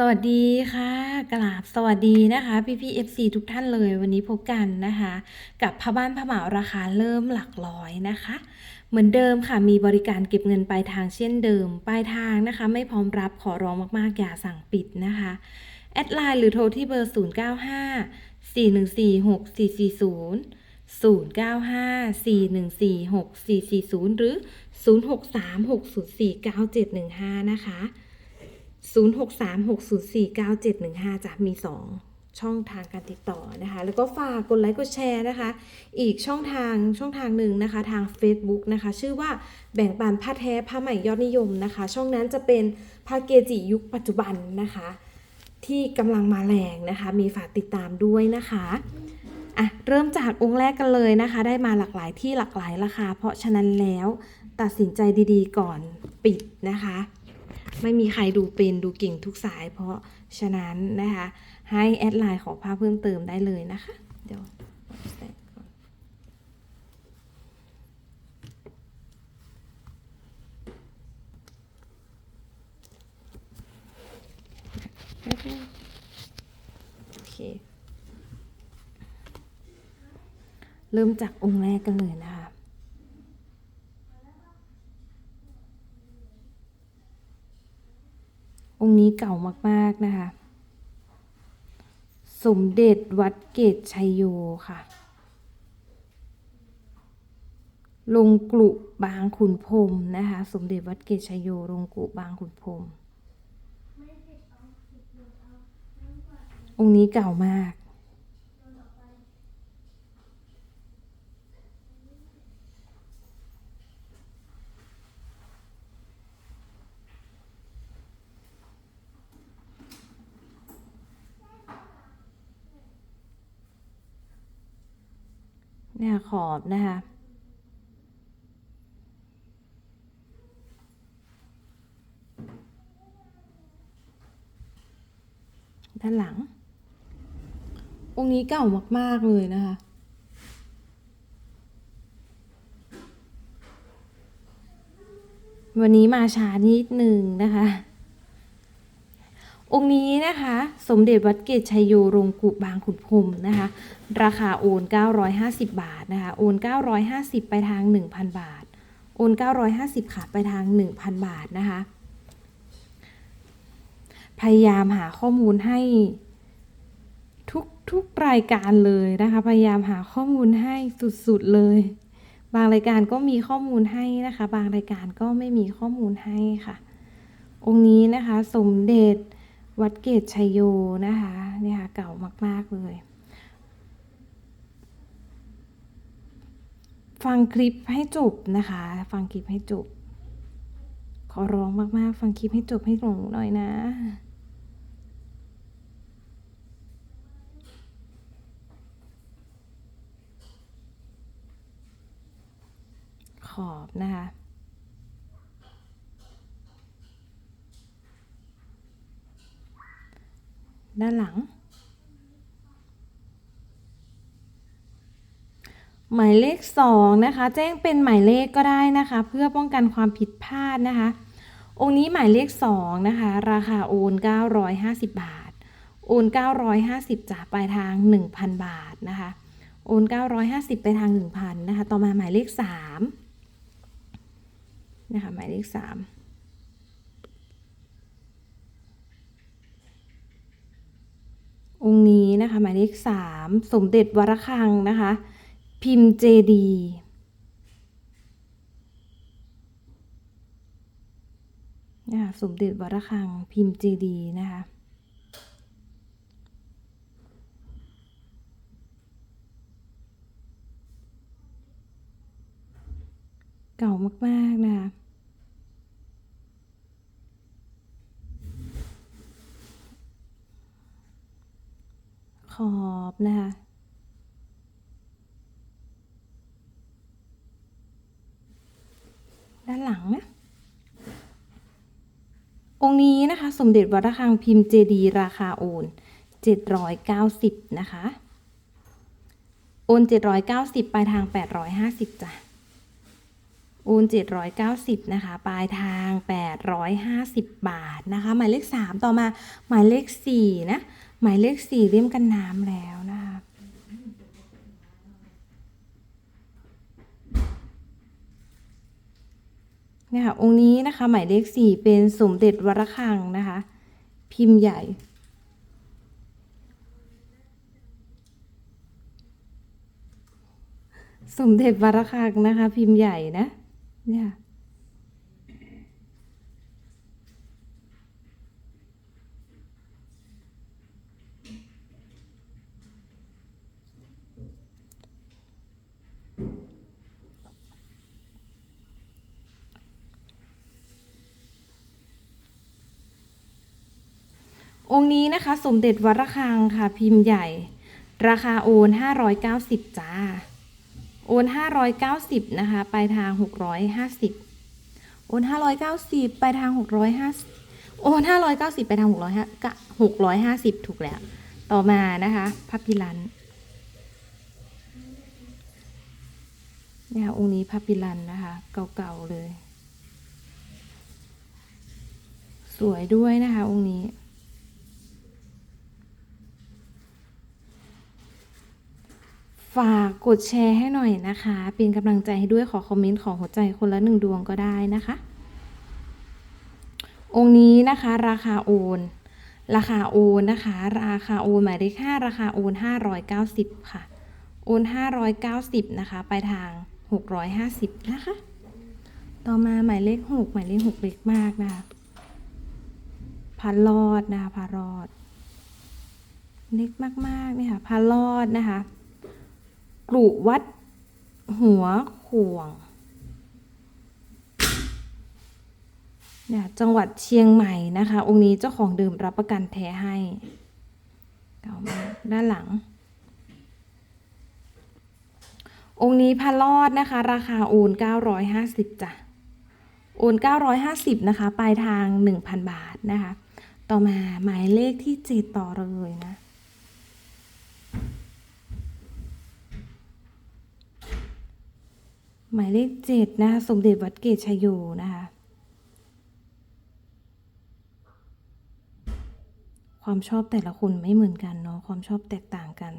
สวัสดีค่ะกราบสวัสดีนะคะพี่พี่ FC ทุกท่านเลยวันนี้พบกันนะคะ กับผ้าบ้านผ้าเหมาราคาเริ่มหลักร้อยนะคะ เหมือนเดิมค่ะมีบริการเก็บเงินปลายทางเช่นเดิมปลายทางนะคะ ไม่พร้อมรับขอร้องมากๆ อย่าสั่งปิดนะคะ แอดไลน์หรือโทรที่เบอร์ 095 414 6440 095 414 6440 หรือ 063 604 9715 นะคะ 0636049715จะมี 2 ช่องทางการติดต่อนะคะ แล้วก็ฝากกดไลค์กดแชร์นะคะ อีกช่องทางช่องทางหนึ่งนะคะ ทาง Facebook นะคะ ชื่อว่าแบ่งปันผ้าแท้ผ้าใหม่ยอดนิยมนะคะ ช่องนั้นจะเป็นผ้าเกจิยุคปัจจุบันนะคะ ที่กำลังมาแรงนะคะ มีฝากติดตามด้วยนะคะอะเริ่มจากองค์แรกกันเลยนะคะ ได้มาหลากหลายที่หลากหลายราคา เพราะฉะนั้นแล้วตัดสินใจดีๆ ก่อนปิดนะคะ ไม่มีใครดูเป็นดูเก่งทุกสาย เพราะฉะนั้นนะคะ ให้แอดไลน์ขอภาพเพิ่มเติมได้เลยนะคะ เดี๋ยวโอเค เริ่มจากองค์แรกกันเลยนะคะ องค์นี้เก่ามากๆนะคะ สมเด็จวัดเกตชัยโยค่ะ ลงกลุบางขุนพรมนะคะ สมเด็จวัดเกตชัยโย ลงกลุบางขุนพรมองค์นี้เก่ามาก เนี่ยขอบนะคะด้านหลัง องค์นี้เก่ามาก ๆ เลยนะคะ วันนี้มาช้านิดหนึ่งนะคะ องค์นี้นะคะ สมเด็จวัดเกตชัยโยโรงกุบางขุนพรมนะคะ ราคาโอน 950 บาทนะคะ โอน 950 ไปทาง 1,000 บาท โอน 950 ค่ะ ไปทาง 1,000 บาทนะคะ พยายามหาข้อมูลให้ทุกทุกรายการเลยนะคะ พยายามหาข้อมูลให้สุดๆเลย บางรายการก็มีข้อมูลให้นะคะ บางรายการก็ไม่มีข้อมูลให้ค่ะ องค์นี้นะคะ สมเด็จ วัดเกตชัยโยนะคะเนี่ยค่ะเก่ามาก ๆ เลย ฟังคลิปให้จบนะคะ ฟังคลิปให้จบ ขอร้องมาก ๆ ฟังคลิปให้จบให้หนูหน่อยนะขอบนะคะ ด้านหลัง หมายเลข 2 นะคะ แจ้งเป็นหมายเลขก็ได้นะคะ เพื่อป้องกันความผิดพลาดนะคะ องค์นี้หมายเลข 2 นะคะ ราคาโอน 950 บาท โอน 950จากปลายทาง 1,000 บาทนะคะ โอน 950 ไปทาง 1,000 นะคะ ต่อมาหมายเลข 3 นะคะ หมายเลข 3 องค์นี้นะคะหมายเลขสามสมเด็จวรคังนะคะ พิมพ์เจดีนะคะสมเด็จวรคังพิมพ์เจดีนะคะเก่ามาก ๆ นะคะ ขอบนะคะ ด้านหลังนะ องค์นี้นะคะ สมเด็จวัดระฆังพิมพ์เจดีราคาโอน790 นะคะ โอน 790 ปลายทาง 850จ้ะโอน790 นะคะ ปลายทาง 850 บาทนะคะ หมายเลข 3 ต่อมาหมายเลข 4 นะ หมายเลข4เลี่ยมกันน้ำแล้วนะคะ เนี่ยค่ะ องค์นี้นะคะ หมายเลข4เป็นสมเด็จวรคังนะคะ พิมพ์ใหญ่สมเด็จวรคังนะคะ พิมพ์ใหญ่นะ เนี่ย องค์นี้นะคะ สมเด็จวรคังค่ะ พิมพ์ใหญ่ ราคาโอน 590 จ้า โอน 590 นะคะ ไปทาง 650 โอน 590 ไปทาง 650 โอน 590 ไปทาง 650 650 ถูกแล้ว ต่อมานะคะพับพิลันเนี่ยองค์นี้พับพิลันนะคะ เก่าๆเลย สวยด้วยนะคะองค์นี้ ฝากกดแชร์ให้หน่อยนะคะ เป็นกำลังใจให้ด้วยขอคอมเมนต์ของหัวใจคนละหนึ่งดวงก็ได้นะคะ องค์นี้นะคะ ราคาโอน ราคาโอนนะคะ ราคาโอนหมายเลขห้าราคาโอนห้าร้อยเก้าสิบค่ะ โอนห้าร้อยเก้าสิบนะคะไปทางหกร้อยห้าสิบนะคะ ต่อมาหมายเลขหกหมายเลขหกเล็กมากนะคะพันรอดนะคะพันรอดเล็กมากๆเนี่ยค่ะพันรอดนะคะ กลุวัด หัวข่วงเนี่ยจังหวัดเชียงใหม่นะคะ องค์นี้เจ้าของเดิมรับประกันแท้ให้เก่ามากด้านหลัง องค์นี้พารอดนะคะ ราคาโอน950จ้ะโอน950นะคะปลายทาง 1,000 บาทนะคะ ต่อมาหมายเลขที่เจ็ดต่อเลยนะ หมายเลขเจ็ดนะคะสมเด็จวัดเกตชัยโยนะคะ ความชอบแต่ละคนไม่เหมือนกันเนาะความชอบแตกต่างกัน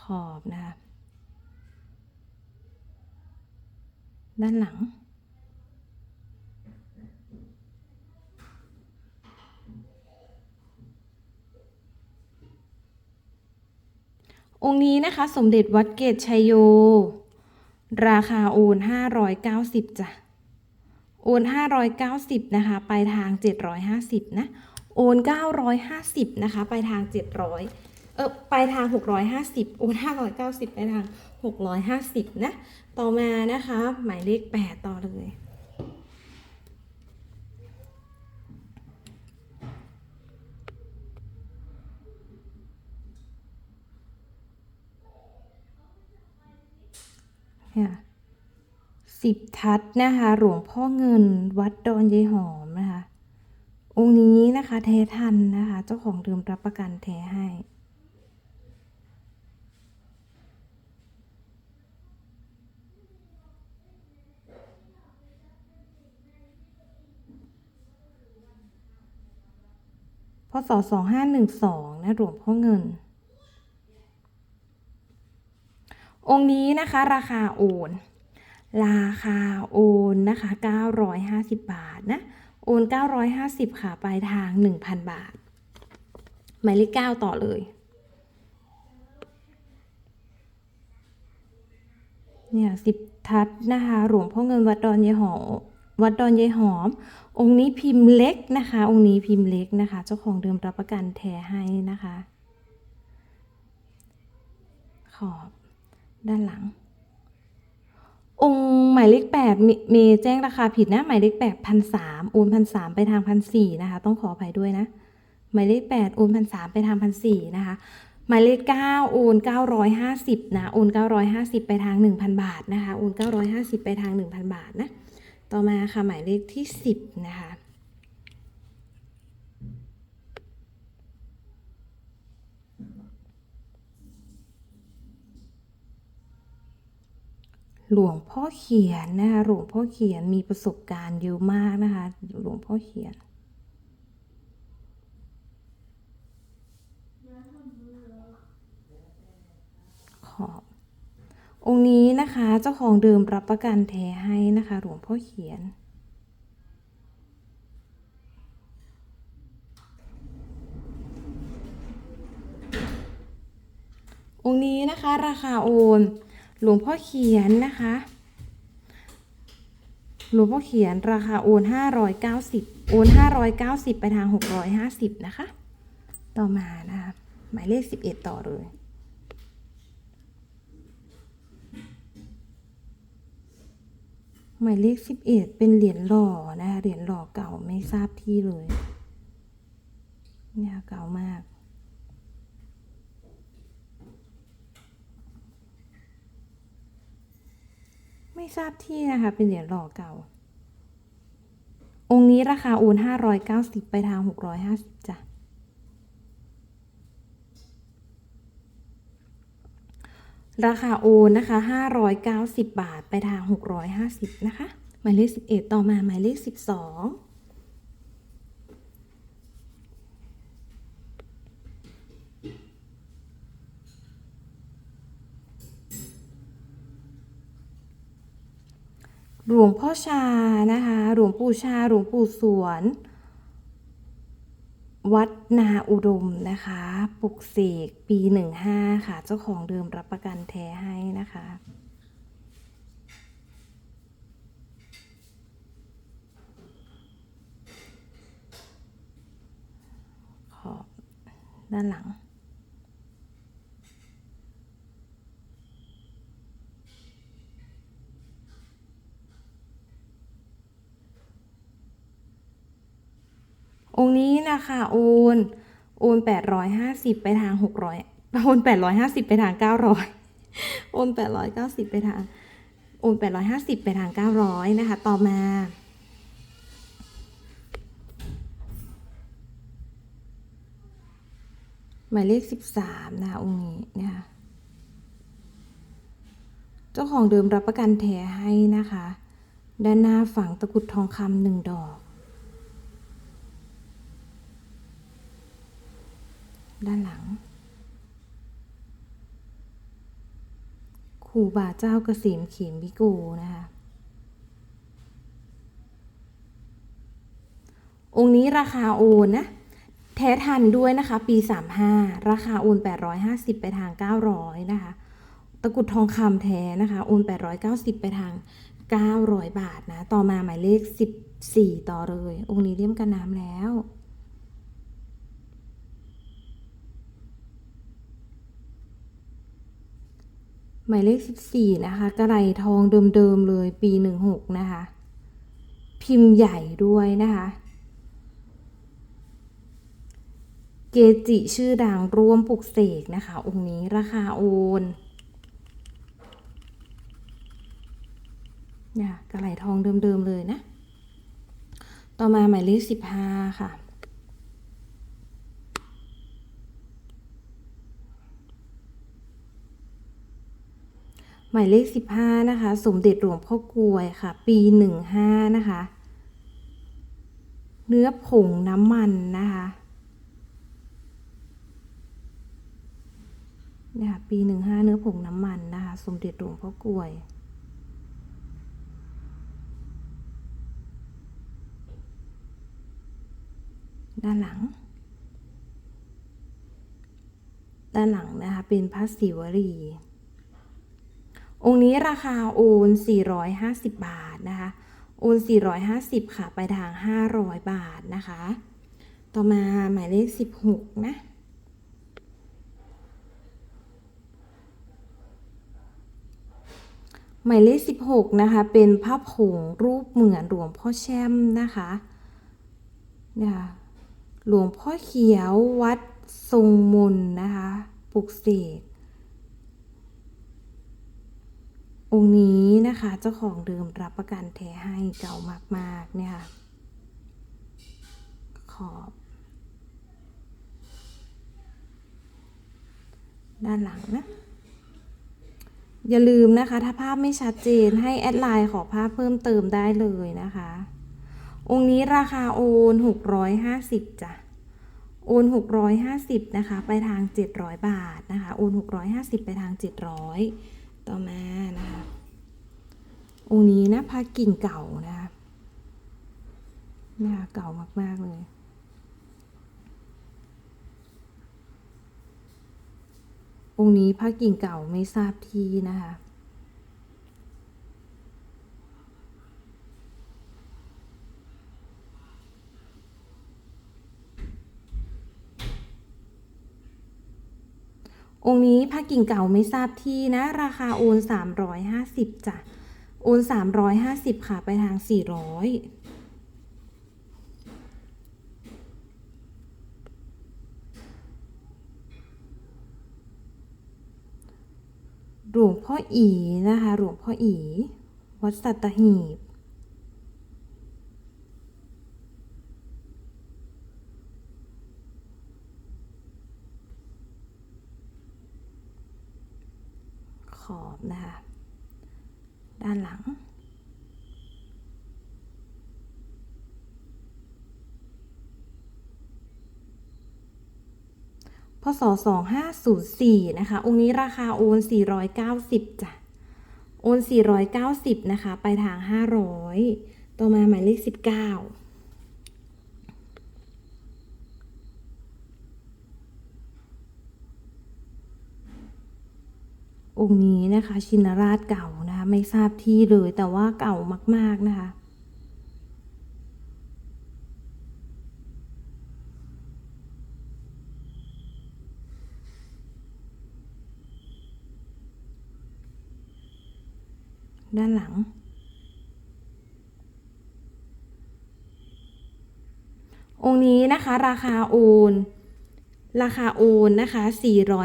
ขอบนะคะด้านหลัง องค์นี้นะคะสมเด็จวัดเกตชัยโย ราคาโอน590จ้ะโอน590นะคะปลายทาง 750นะโอน950นะคะปลายทาง 700เออปลายทาง 650โอน590ปลายทาง 650นะต่อมานะคะหมายเลข 8 ต่อเลย สิบทัศนะคะ หลวงพ่อเงินวัดดอนยายหอมนะคะ องค์นี้นะคะแท้ทันนะคะ เจ้าของเดิมรับประกันแท้ให้พศสองห้าหนึ่งสองนะหลวงพ่อเงิน องค์นี้นะคะราคาโอน ราคาโอนนะคะ 950 บาทนะ โอน 950 ค่ะปลายทาง 1,000 บาท หมายเลข9ต่อเลยเนี่ยสิบทัศน์นะคะหลวงพ่อเงินวัดดอนยายหอมวัดดอนยายหอม องค์นี้พิมพ์เล็กนะคะ องค์นี้พิมพ์เล็กนะคะ เจ้าของเดิมรับประกันแท้ให้นะคะ ขอบ ด้านหลัง องค์หมายเลขแปดมีเมแจ้งราคาผิดนะ หมายเลขแปดพันสามโอนพันสามไปทางพันสี่นะคะ ต้องขออภัยด้วยนะ หมายเลขแปดโอนพันสามไปทางพันสี่นะคะ หมายเลขเก้าโอนเก้าร้อยห้าสิบนะ โอนเก้าร้อยห้าสิบไปทางหนึ่งพันบาทนะคะ โอนเก้าร้อยห้าสิบไปทางหนึ่งพันบาทนะ ต่อมาค่ะหมายเลขที่สิบนะคะ หลวงพ่อเขียนนะคะหลวงพ่อเขียนมีประสบการณ์เยอะมากนะคะ หลวงพ่อเขียน ขอบองค์นี้นะคะเจ้าของเดิมรับประกันแท้ให้นะคะ หลวงพ่อเขียนองค์นี้นะคะราคาโอน หลวงพ่อเขียนนะคะ หลวงพ่อเขียนราคาโอนห้าร้อยเก้าสิบโอนห้าร้อยเก้าสิบไปทางหกร้อยห้าสิบนะคะ ต่อมานะคะหมายเลขสิบเอ็ดต่อเลยหมายเลขสิบเอ็ดเป็นเหรียญหล่อนะคะเหรียญหล่อเก่าไม่ทราบที่เลยเนี่ยเก่ามาก ไม่ทราบที่นะคะ เป็นเหรียญหล่อเก่า องค์นี้ราคาโอนห้าร้อยเก้าสิบไปทางหกร้อยห้าสิบจ้ะราคาโอนนะคะห้าร้อยเก้าสิบบาท ไปทางหกร้อยห้าสิบนะคะ หมายเลขสิบเอ็ดต่อมาหมายเลขสิบสอง หลวงพ่อชานะคะ หลวงปู่ชา หลวงปู่สวน วัดนาอุดมนะคะปลุกเสกปี 15 ค่ะ เจ้าของเดิมรับประกันแท้ให้นะคะขอบด้านหลัง องค์นี้นะคะโอนโอนแปดร้อยห้าสิบไปทางหกร้อยโอนแปดร้อยห้าสิบไปทางเก้าร้อยโอนแปดร้อยเก้าสิบไปทางโอนแปดร้อยห้าสิบไปทางเก้าร้อยนะคะ ต่อมาหมายเลขสิบสามนะองค์นี้นะคะเจ้าของเดิมรับประกันแท้ให้นะคะ ด้านหน้าฝังตะกรุดทองคำหนึ่งดอก ด้านหลังครูบาเจ้าเกษมเขีมวิโกนะคะ องค์นี้ราคาโอนนะ แท้ทันด้วยนะคะ ปี 35 ราคาโอน 850 ไปทาง 900 นะคะ ตะกุดทองคำแท้นะคะ โอน 890 ไปทาง 900 บาทนะ ต่อมาหมายเลข 14 ต่อเลย องค์นี้เลี่ยมกันน้ำแล้ว หมายเลข 14 นะคะ กระไรทองเดิมๆเลยปี 16 นะคะ พิมพ์ใหญ่ด้วยนะคะ เกจิชื่อดังร่วมปลุกเสกนะคะ องค์นี้ราคาโอนเนี่ยกระไหลทองเดิมๆเลยนะ ต่อมาหมายเลข15ค่ะ หมายเลข 15 นะคะ สมเด็จหลวงพ่อกลวยค่ะ ปี 15 นะคะ เนื้อผงน้ำมันนะคะเนี่ยค่ะปี 15 เนื้อผงน้ำมันนะคะ สมเด็จหลวงพ่อกลวยด้านหลัง ด้านหลังนะคะ เป็นพระศิวรี องค์นี้ราคาโอน 450 บาทนะคะ โอน 450 ค่ะ ไปทาง 500 บาทนะคะ ต่อมาหมายเลข 16 นะหมายเลข 16 นะคะ เป็นภาพผงรูปเหมือนหลวงพ่อแช่มนะคะเนี่ยค่ะหลวงพ่อเขียววัดทรงมนนะคะ ปลุกเสก องค์นี้นะคะเจ้าของเดิมรับประกันแท้ให้เก่ามากๆเนี่ยค่ะขอบ ด้านหลังนะอย่าลืมนะคะ ถ้าภาพไม่ชัดเจนให้แอดไลน์ขอภาพเพิ่มเติมได้เลยนะคะ องค์นี้ราคาโอน 650จ้ะโอน 650 นะคะ ไปทาง 700 บาทนะคะ โอน 650 ไปทาง 700 ต่อมานะคะ องค์นี้นะพากิ่งเก่านะคะนะคะเก่ามาก ๆ เลยองค์นี้พระกิ่งเก่าไม่ทราบที่นะคะ องค์นี้พระกิ่งเก่าไม่ทราบที่นะ ราคาโอน 350จ้ะโอน 350 ค่ะ ไปทาง 400หลวงพ่ออีนะคะ หลวงพ่ออี วัดสัตหีบ ขอบนะคะ ด้านหลัง พศ 2504 นะคะ องค์นี้ราคาโอน 490จ้ะ โอน 490 นะคะ ไปทาง 500 ต่อมาหมายเลข 19องค์นี้นะคะ ชินราชเก่า ไม่ทราบที่เลยแต่ว่าเก่ามาก ๆ นะคะ ด้านหลัง องค์นี้นะคะ ราคาโอนราคาโอนนะคะ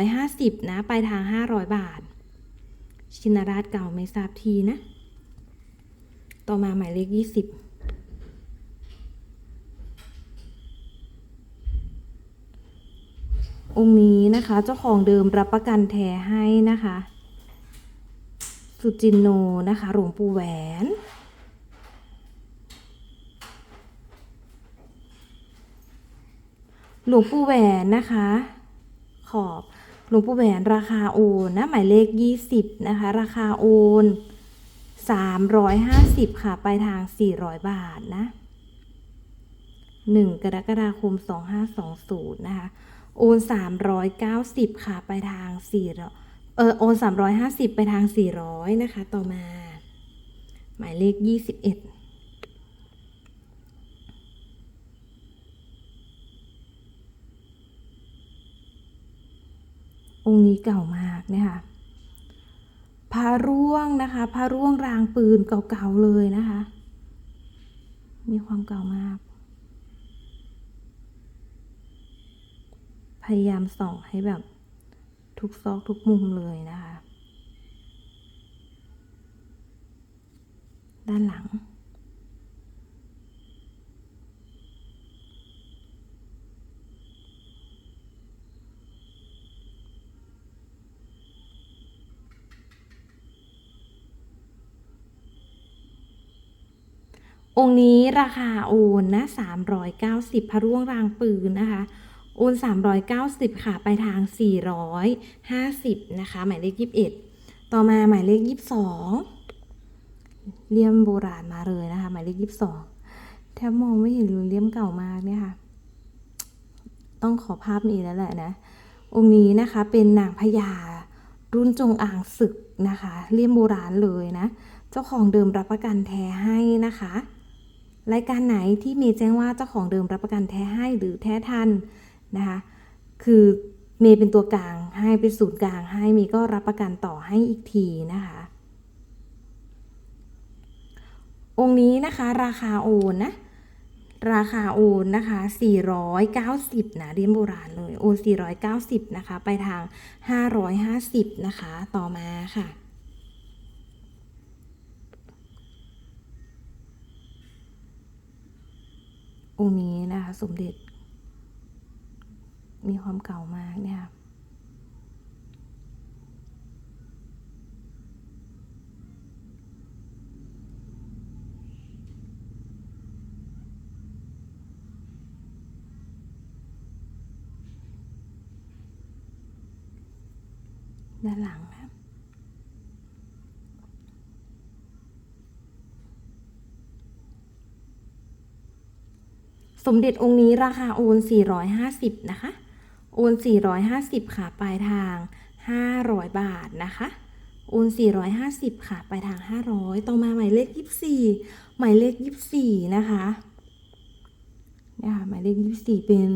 450 นะ ไปทาง 500 บาท ชินราชเก่าไม่ทราบทีนะ ต่อมาหมายเลข20องค์นี้นะคะเจ้าของเดิมรับประกันแท้ให้นะคะ สุจินโนนะคะหลวงปู่แหวน หลวงปู่แหวนนะคะ ขอบ หลวงปู่แหวนราคาโอนนะหมายเลข 20 นะคะ ราคาโอน 350 ค่ะไปทาง 400 บาทนะ 1 กรกฎาคม 2520 นะคะ โอน 390 ค่ะไปทาง 400 เออโอน 350 ไปทาง 400 นะคะ ต่อมา หมายเลข 21 องค์นี้เก่ามากนะคะพระร่วงนะคะพระร่วงรางปืนเก่าๆเลยนะคะ มีความเก่ามาก พยายามส่องให้แบบทุกซอกทุกมุมเลยนะคะ ด้านหลัง องค์นี้ราคาโอนนะ390 พระร่วงรางปืนนะคะ โอน 390 ค่ะ ไปทาง 450 นะคะ หมายเลข 21 ต่อมาหมายเลข 22 เลี่ยมโบราณมาเลยนะคะ หมายเลข 22 แทบมองไม่เห็นเลยเลี่ยมเก่ามากเนี่ยค่ะ ต้องขอภาพนี้แล้วแหละนะ องค์นี้นะคะเป็นนางพญารุ่นจงอางศึกนะคะ เลี่ยมโบราณเลยนะ เจ้าของเดิมรับประกันแท้ให้นะคะ รายการไหนที่เมย์แจ้งว่าเจ้าของเดิมรับประกันแท้ให้หรือแท้ทันนะคะคือเมย์เป็นตัวกลางให้เป็นศูนย์กลางให้เมย์ก็รับประกันต่อให้อีกทีนะคะองค์นี้นะคะราคาโอนนะราคาโอนนะคะ 490 นะเรียนโบราณเลย โอน 490 นะคะ ไปทาง 550 นะคะ ต่อมาค่ะ องค์นี้นะคะ สมเด็จ มีความเก่ามากเนี่ยค่ะด้านหลังนะ สมเด็จองค์นี้ราคาโอน 450 นะคะ โอน 450 ค่ะปลายทาง 500 บาทนะคะโอน 450 ค่ะปลายทาง 500 ต่อมาหมายเลข 24 หมายเลข 24 นะคะ เนี่ยค่ะ หมายเลข 24 เป็น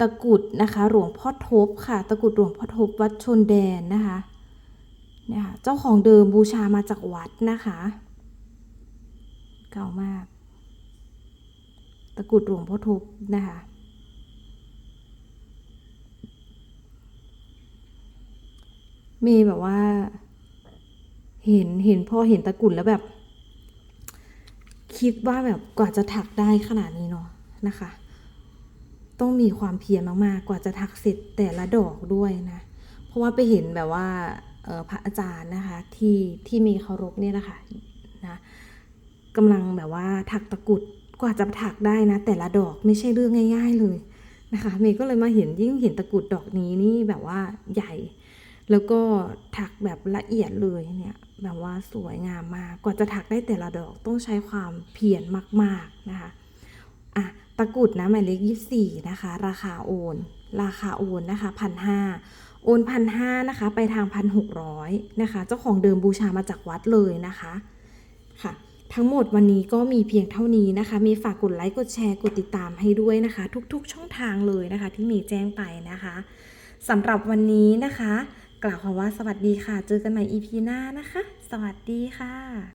ตะกุดนะคะ หลวงพ่อทบค่ะ ตะกุดหลวงพ่อทบวัดชนแดนนะคะ เนี่ยค่ะ เจ้าของเดิมบูชามาจากวัดนะคะ เก่ามาก ตะกรุดหลวงพ่อทุบนะคะมย์แบบว่า เห็นเห็นพอเห็นตะกรุดแล้วแบบ คิดว่าแบบกว่าจะถักได้ขนาดนี้เนาะนะคะ ต้องมีความเพียรมากๆ กว่าจะถักเสร็จแต่ละดอกด้วยนะ เพราะว่าไปเห็นแบบว่าพระอาจารย์นะคะ ที่ที่มีเคารพเนี่ยนะคะนะกำลังแบบว่าถักตะกรุด กว่าจะถักได้นะ แต่ละดอกไม่ใช่เรื่องง่าย ๆเลยนะคะเมย์ก็เลยมาเห็นยิ่งเห็นตะกรุดดอกนี้นี่แบบว่าใหญ่ แล้วก็ถักแบบละเอียดเลยเนี่ยแบบว่าสวยงามมากกว่าจะถักได้แต่ละดอกต้องใช้ความเพียรมากๆนะคะอะตะกรุดนะหมายเลขยี่สี่นะคะ ราคาโอน ราคาโอนนะคะพันห้าโอนพันห้านะคะ ไปทางพันหกร้อยนะคะ เจ้าของเดิมบูชามาจากวัดเลยนะคะค่ะ ทั้งหมดวันนี้ก็มีเพียงเท่านี้นะคะ มีฝากกดไลค์ กดแชร์ กดติดตามให้ด้วยนะคะ ทุกๆ ช่องทางเลยนะคะ ที่มีแจ้งไปนะคะสำหรับวันนี้นะคะ กล่าวคำว่าสวัสดีค่ะ เจอกันใหม่ EP หน้านะคะ สวัสดีค่ะ